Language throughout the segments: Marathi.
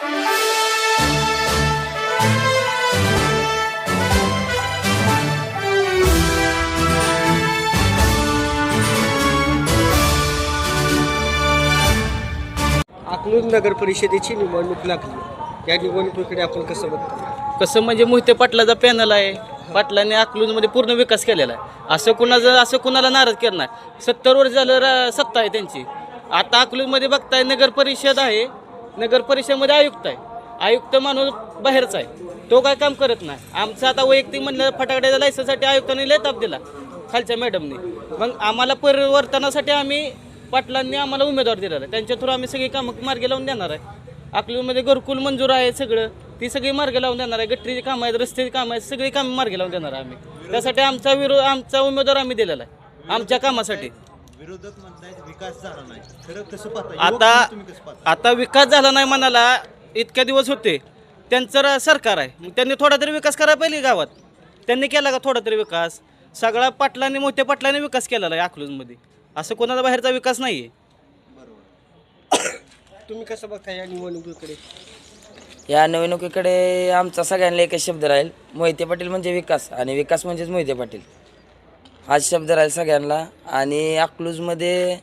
अकलूज नगर परिषदेची निवडणूक लागली. या निवडणुकीकडे आपण कसं बघतो? कसं म्हणजे मोहिते पाटलाचा पॅनल आहे. पाटलाने अकलूजमध्ये पूर्ण विकास केलेला आहे. असं कुणाचं असं कुणाला नाराज करणार? सत्तर वर्ष झालं रा- सत्ता आहे त्यांची. आता अकलूजमध्ये बघताय नगर परिषद आहे. नगर परिषदेमध्ये आयुक्त आहे. आयुक्त माणूस बाहेरचा आहे. तो काय काम करत नाही. आमचं आता वैयक्तिक म्हणलं फटाकड्याच्या लायसनसाठी आयुक्तांनी लेताप दिला खालच्या मॅडमने मग आम्हाला परिवर्तनासाठी आम्ही पाटलांनी आम्हाला उमेदवार दिलेला आहे. त्यांच्या थ्रू आम्ही सगळी कामं मार्गी लावून देणार आहे. अकलूजमध्ये घरकुल मंजूर आहे सगळं. ती सगळी मार्गी लावून देणार आहे. गटरीची कामं आहेत रस्त्याची कामं आहेत सगळी कामं मार्गी लावून देणार आहे आम्ही. त्यासाठी आमचा विरोध आमचा उमेदवार आम्ही दिलेला आहे. आमच्या कामासाठी. विरोधक म्हणतायत विकास झाला नाही. खरं कसं पाहता आता युवक तुम्ही कसं पाहता? आता विकास झाला नाही म्हणाला इतक्या दिवस होते. त्यांचं रा- सरकार आहे. मग त्यांनी थोडा तरी विकास करायला पाहिजे गावात. त्यांनी केला का थोडा तरी विकास? सगळा पाटलांनी मोठ्या पाटलांनी विकास केलेला आहे अकलूजमध्ये. असं कोणाचा बाहेरचा विकास नाही आहे तुम्ही कसं बघता या निवडणुकीकडे? या निवडणुकीकडे आमचा सगळ्यांना एकच शब्द राहील. मोहिते पाटील म्हणजे विकास आणि विकास म्हणजेच मोहिते पाटील. हाच शब्द राहील सगळ्यांना. आणि अकलूजमध्ये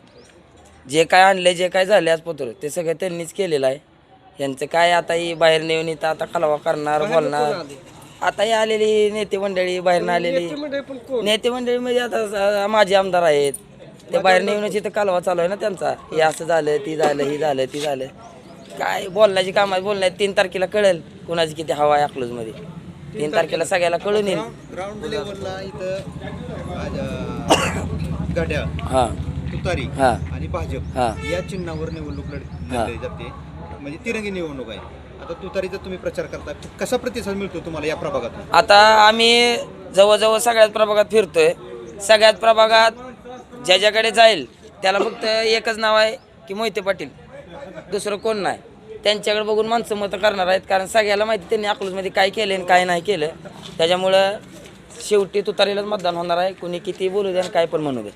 जे काय आणले जे काय झाले आज पोतर ते सगळं त्यांनीच केलेलं आहे. यांचं काय आता ही बाहेर नेऊन इथं आता कलवा करणार बोलणार. आता ही आलेली नेते मंडळी बाहेरनं आलेली. नेते मंडळीमध्ये आता स- माझे आमदार आहेत. ते बाहेर नेऊनच इथं कालवा चालू आहे ना त्यांचा. हे असं झालं ती झालं ही झालं ती झालं. काय बोलण्याची कामात बोलण्यात तीन तारखेला कळेल कुणाची किती हवा आहे अकलूजमध्ये. तीन तारखेला सगळ्याला कळून येईल. ग्राउंड लेवलला इथं घड्याळ हां. तुतारी हा. आणि भाजप हा. या चिन्हावर निवडणूक लढ- लढली जाते. म्हणजे तिरंगी निवडणूक आहे. आता तुतारीचा तुम्ही प्रचार करता. कसा प्रतिसाद मिळतो तुम्हाला या प्रभागातून? आता आम्ही जवळजवळ सगळ्याच प्रभागात फिरतोय. सगळ्यात प्रभागात ज्याच्याकडे जाईल त्याला फक्त एकच नाव आहे की मोहिते पाटील. दुसरं कोण नाही. त्यांच्याकडे बघून माणसं मतं करणार आहेत कारण सगळ्याला माहिती त्यांनी अकलूजमध्ये काय केलं आणि काय नाही केलं त्याच्यामुळं शेवटी तुतारीलाच मतदान होणार आहे. कुणी किती बोलू दे आणि काय पण म्हणू दे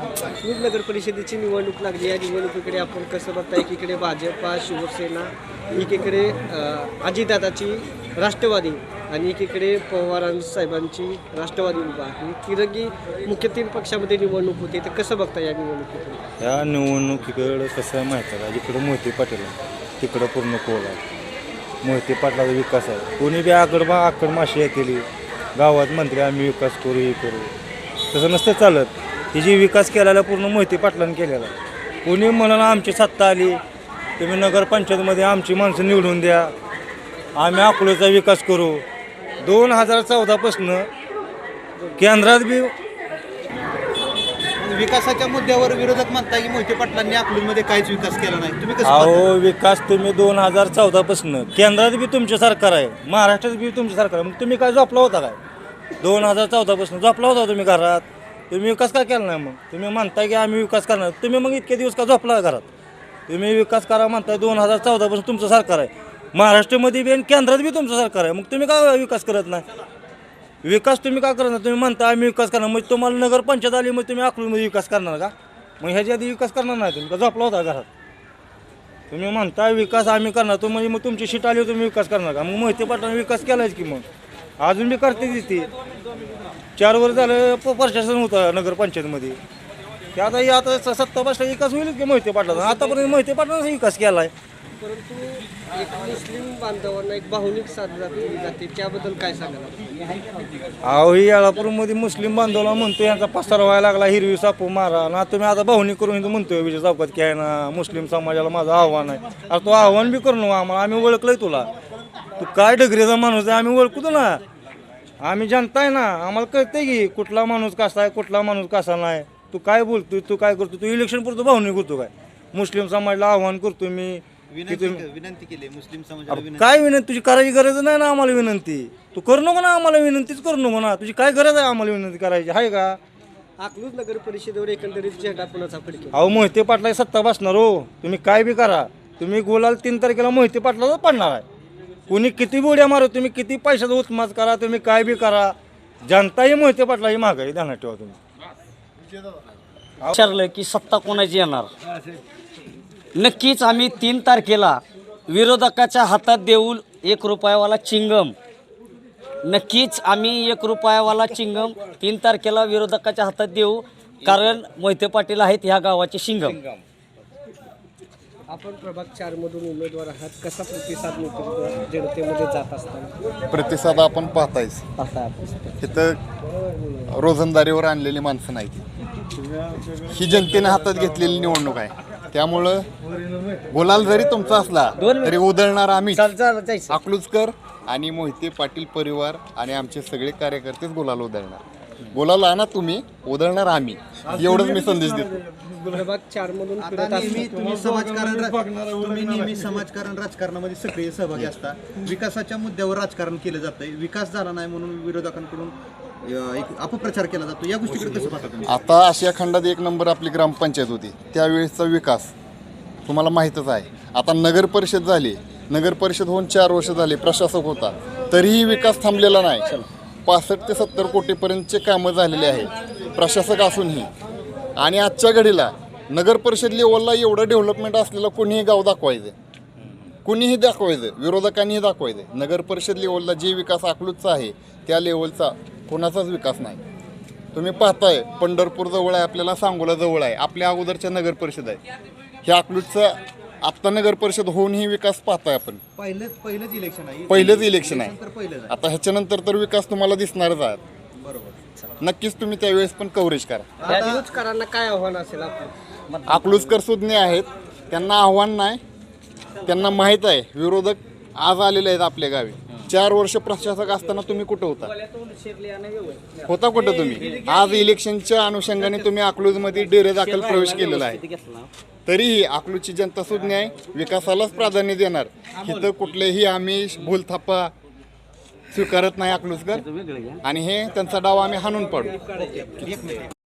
अकलूज नगर परिषदेची निवडणूक लागली. या निवडणुकीकडे आपण कसं बघता एकीकडे भाजपा शिवसेना एकीकडे अं, अजितदादाची राष्ट्रवादी आणि एकीकडे पवार साहेबांची राष्ट्रवादी उभा आहे. तिरंगी मुख्य तीन पक्षामध्ये निवडणूक होते. तर कसं बघता या निवडणुकीकडे या निवडणुकीकडं कसं आहे माहीत आहे का? जिकडं मोहिते पाटील आहे तिकडं पूर्ण कोल आहे. मोहिते पाटलाचा विकास आहे. कोणी बी आकड मा आकड माशी येतील गावात मंत्री आम्ही विकास करू हे करू. तसं नसतं चालत. ही जी विकास केलेला पूर्ण मोहिते पाटलानं केलेला कोणी म्हणाला आमची सत्ता आली तुम्ही नगरपंचायतमध्ये आमची माणसं निवडून द्या. आम्ही अकोल्याचा विकास करू. दोन हजार चौदापासनं केंद्रात बी विकासाच्या मुद्द्यावर विरोधक म्हणताय की मोहिते पाटलांनी अकलूजमध्ये काहीच विकास केला नाही. तुम्ही कसं पाहता? अहो विकास तुम्ही दोन हजार चौदापासून. केंद्रात बी तुमचे सरकार आहे. महाराष्ट्रात बी तुमचे सरकार आहे. मग तुम्ही काय झोपला होता काय? दोन हजार चौदापासून झोपला होता तुम्ही घरात? तुम्ही विकास का केला नाही मग? तुम्ही म्हणताय की आम्ही विकास करणार. तुम्ही मग इतके दिवस का झोपला घरात? तुम्ही विकास करा म्हणताय दोन हजार चौदापासून तुमचं सरकार आहे. महाराष्ट्रामध्ये बी आणि केंद्रात बी तुमचं सरकार आहे. मग तुम्ही का विकास करत नाही? विकास तुम्ही का करणार तुम्ही म्हणता आम्ही विकास करणार. मग तुम्हाला नगरपंचायत आली मग तुम्ही अकलूमध्ये विकास करणार का? मग ह्याच्या आधी विकास करणार नाही तुम्ही. का झोपला होता घरात? तुम्ही म्हणता विकास आम्ही करणार. तो म्हणजे मग तुमची शीट आली तुम्ही विकास करणार का? मग मोहिते पाटलांनी विकास केलाच की मग. अजून बी करते ती चार वर्ष झालं प्रशासन होतं नगरपंचायतमध्ये ते आता आता स- सत्ता बसला विकास होईल की मोहिते पाटलाचा? आतापर्यंत मोहिते पाटलाचा विकास केला आहे परंतु एक मुस्लिम बांधवांना एक भावनिक साजरा जाते. त्याबद्दल काय सांगाल अहो ही येळापूरमध्ये मुस्लिम बांधवला म्हणतो यांचा पसार व्हायला लागला हिरवी सापू मारा. ना तुम्ही आता भावनिक करून इथं म्हणतोय विजय चौकात की आहे ना मुस्लिम समाजाला माझं आव्हान आहे. अरे तो आव्हान बी करू आम्हाला आम्ही ओळखलंय तुला. तू काय डगरीचा माणूस आहे आम्ही ओळखू ना आम्ही जनता आहे ना आम्हाला कळते की कुठला माणूस कसा आहे कुठला माणूस कसा नाही. तू काय बोलतोय तू काय करतो तू इलेक्शन पुरतो भावनिक करतो काय? मुस्लिम समाजाला आव्हान करतो मी. की विनंती तुम्ही विनंती केली मुस्लिम समाजाला अरे विनंती. काय विनंती? तुझी करायची गरज नाही ना आम्हाला विनंती. तू करू नको ना आम्हाला विनंतीच करू नको ना. तुझी काय गरज आहे आम्हाला विनंती करायची? आहे का? अकलूज नगर परिषदेवर एकंदरीत झेंडा कुणाचा फडके अहो मोहिते पाटला सत्ता बसणार हो. तुम्ही काय बी करा. तुम्ही गोलाल तीन तारखेला मोहिते पाटलाच पडणार आहे. कुणी किती बोड्या मारू तुम्ही किती पैशाचा उत्मास करा तुम्ही काय बी करा. जनताही मोहिते पाटला ही महागाई ध्यानात ठेवा तुम्ही. विचारलं की सत्ता कोणाची येणार? नक्कीच आम्ही तीन तारखेला विरोधकाच्या हातात देऊ एक रुपयावाला चिंगम. नक्कीच आम्ही एक रुपयावाला चिंगम तीन तारखेला विरोधकाच्या हातात देऊ कारण मोहिते पाटील आहेत ह्या गावाचे शिंगम. आपण प्रभाग चार मधून उमेदवार आहात. कसा प्रतिसाद मिळतो जनतेमध्ये जात असताना? प्रतिसाद आपण पाहतायच पाहता इथं रोजंदारीवर आणलेली माणसं नाहीत. ही जनतेने हातात घेतलेली निवडणूक आहे. त्यामुळं गुलाल जरी तुमचा असला तरी उधळणार आम्ही अकलूजकर आणि मोहिते पाटील परिवार आणि आमचे सगळे कार्यकर्तेच गुलाल उधळणार. गुलाल आणा तुम्ही उधळणार आम्ही. एवढंच मी संदेश देतो. प्रभाग चार मधून आता नेहमी तुम्ही समाजकारण तुम्ही नेहमी समाजकारण राजकारणामध्ये सक्रिय सहभागी असता. विकासाच्या मुद्द्यावर राजकारण केलं जातंय. विकास झाला नाही म्हणून विरोधकांकडून एक अपप्रचार केला जातो. या गोष्टीकडे कसं पाहता तुम्ही? आता आशिया खंडात एक नंबर आपली ग्रामपंचायत होती. त्यावेळेसचा विकास तुम्हाला माहीतच आहे. आता नगर परिषद झाली. नगर परिषद होऊन चार वर्ष झाली. प्रशासक होता. तरीही विकास थांबलेला नाही. पासष्ट ते सत्तर कोटीपर्यंतचे कामं झालेले आहेत. प्रशासक असूनही. आणि आजच्या घडीला नगर परिषद लेवलला एवढं डेव्हलपमेंट असलेलं कोणीही गाव दाखवायचं. कुणीही दाखवायचं विरोधकांनीही दाखवायचं. नगर परिषद लेवलला जे विकास अकलूजचा आहे त्या लेवलचा कोणाचाच विकास नाही. तुम्ही पाहताय पंढरपूर जवळ आहे आपल्याला सांगोला जवळ आहे. आपल्या अगोदरच्या नगर परिषद आहे ह्या अकलूजचा आत्ता नगर परिषद होऊनही विकास पाहताय आपण. पहिलंच पहिलंच इलेक्शन आहे. पहिलंच इलेक्शन आहे. आता ह्याच्यानंतर तर विकास तुम्हाला दिसणारच आहे. बरोबर. नक्कीच तुम्ही त्यावेळेस पण कव्हरेज करा. काय आव्हान असेल अकलूजकर सुज्ञ आहेत. त्यांना आव्हान नाही. त्यांना माहीत आहे विरोधक आज आलेले आहेत आपल्या गावी. चार वर्ष प्रशासक असताना तुम्ही कुठं होता? होता कुठं तुम्ही? आज इलेक्शनच्या अनुषंगाने तुम्ही अकलूजमध्ये डेरे दाखल प्रवेश केलेला आहे. तरीही अकलूजची जनता सुज्ञ आहे विकासालाच प्राधान्य देणार. इथं कुठलेही आम्ही भूलथापा स्वीकारत नाही अकलूजकर. आणि हे त्यांचा डाव आम्ही हाणून पाडू.